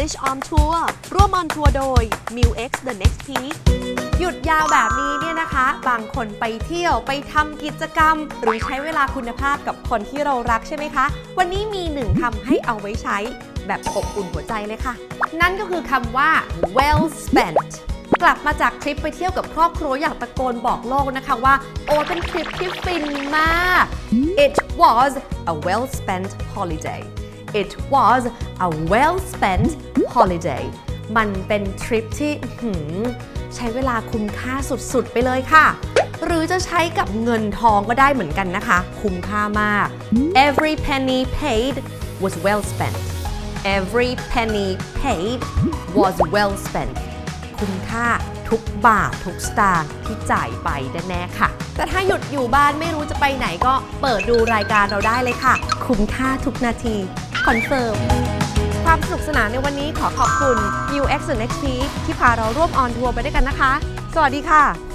English on Tour ร่วม on tour โดย m i l X The Next Peak หยุดยาวแบบนี้เนี่ยนะคะ บางคนไปเที่ยวไปทำกิจกรรม หรือใช้เวลาคุณภาพกับคนที่เรารักใช่ไหมคะ วันนี้มีหนึ่งคำให้เอาไว้ใช้แบบอบอุ่นหัวใจเลยค่ะ นั่นก็คือคำว่า well spent กลับมาจากทริปไปเที่ยวกับครอบครัวอยากตะโกนบอกโลกนะคะว่า โอ้เป็นทริปที่ฟินมาก It was a well spent holiday It was a well spent holiday มันเป็นทริปที่หืใช้เวลาคุ้มค่าสุดๆ ไปเลยค่ะ หรือจะใช้กับเงินทองก็ได้เหมือนกันนะคะ คุ้มค่ามาก Every penny paid was well spent Every penny paid was well spent คุ้มค่าทุกบาททุกสตางค์ที่จ่ายไปแน่ๆค่ะ แต่ถ้าหยุดอยู่บ้านไม่รู้จะไปไหนก็เปิดดูรายการเราได้เลยค่ะ คุ้มค่าทุกนาที คอนเฟิร์มความสนุกสนานในวันนี้ขอขอบคุณ New X Next Peak ที่พาเราร่วมออนทัวร์ไปด้วยกันนะคะ สวัสดีค่ะ